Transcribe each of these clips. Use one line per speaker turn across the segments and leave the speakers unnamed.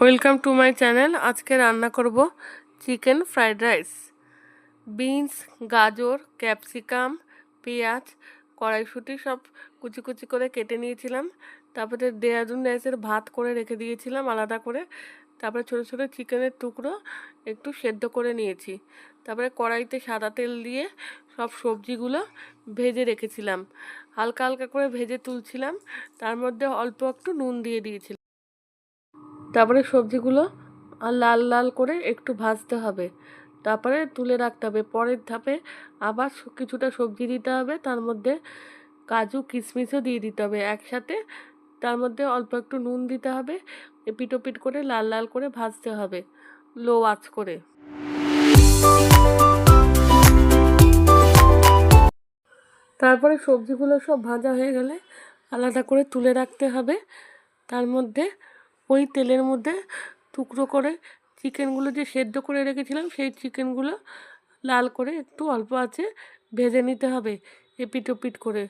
Welcome to my channel আজকে রান্না করব চিকেন ফ্রাইড রাইস। বিনস, গাজর, ক্যাপসিকাম, পেঁয়াজ, কড়াইশুঁটি সব কুচি কুচি করে কেটে নিয়েছিলাম। তারপরে দেহাদুন রাইসের ভাত করে রেখে দিয়েছিলাম আলাদা করে। তারপরে ছোটো ছোটো চিকেনের টুকরো একটু সেদ্ধ করে নিয়েছি। তারপরে কড়াইতে সাদা তেল দিয়ে সব সবজিগুলো ভেজে রেখেছিলাম। হালকা হালকা করে ভেজে তুলছিলাম। তার মধ্যে অল্প একটু নুন দিয়ে দিয়েছিলাম। তারপরে সবজিগুলো লাল লাল করে একটু ভাজতে হবে। তারপরে তুলে রাখতে হবে। পরের ধাপে আবার কিছুটা সবজি দিতে হবে। তার মধ্যে কাজু, কিশমিশও দিয়ে দিতে হবে একসাথে। তার মধ্যে অল্প একটু নুন দিতে হবে। এপিট ওপিট করে লাল লাল করে ভাজতে হবে। লো আঁচ করে। তারপরে সবজিগুলো সব ভাজা হয়ে গেলে আলাদা করে তুলে রাখতে হবে। তার মধ্যে ওই তেলের মধ্যে টুকরো করে চিকেনগুলো যে সেদ্ধ করে রেখেছিলাম, সেই চিকেনগুলো লাল করে একটু অল্প আছে ভেজে নিতে হবে এপিট ওপিট করে।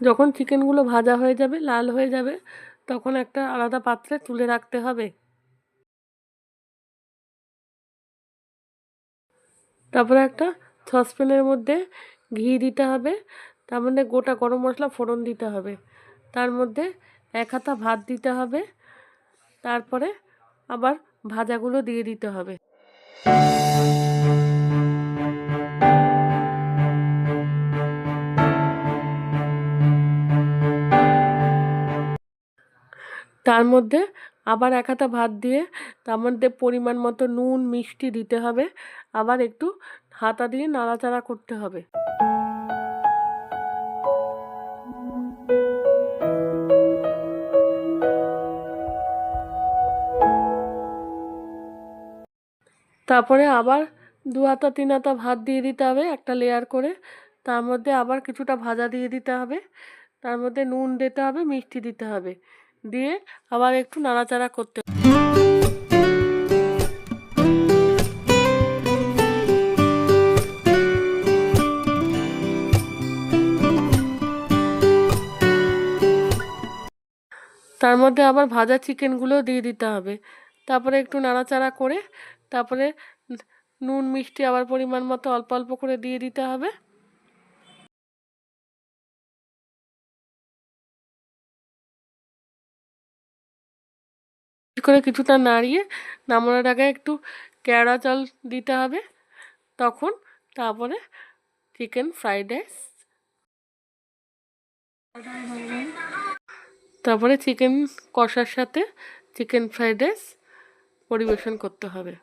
যখন চিকেনগুলো ভাজা হয়ে যাবে, লাল হয়ে যাবে, তখন একটা আলাদা পাত্রে তুলে রাখতে হবে। তারপরে একটা সসপ্যানের মধ্যে ঘি দিতে হবে, তার মধ্যে গোটা গরম মশলা ফোড়ন দিতে হবে। তার মধ্যে এক হাতা ভাত দিতে হবে, তারপরে আবার ভাজাগুলো দিয়ে দিতে হবে। তার মধ্যে আবার এক হাতা ভাত দিয়ে তার মধ্যে পরিমাণ মতো নুন, মিষ্টি দিতে হবে। আবার একটু হাতা দিয়ে নাড়াচাড়া করতে হবে। তারপরে আবার দু হাতা তিন হাতা ভাত দিয়ে দিতে হবে একটা লেয়ার করে। তার মধ্যে আবার কিছুটা ভাজা দিয়ে দিতে হবে। তার মধ্যে নুন দিতে হবে, মিষ্টি দিতে হবে। দিয়ে আবার একটু নাড়াচাড়া করতে তার মধ্যে আবার ভাজা চিকেনগুলো দিয়ে দিতে হবে। তারপরে একটু নাড়াচাড়া করে তারপরে নুন, মিষ্টি আবার পরিমাণ মতো অল্প অল্প করে দিয়ে দিতে হবে। করে কিছুটা নাড়িয়ে নামানোর আগে একটু কেওড়া জল দিতে হবে। তখন তারপরে চিকেন ফ্রাইড রাইস। তারপরে চিকেন কষার সাথে চিকেন ফ্রাইড রাইস পরিবেশন করতে হবে।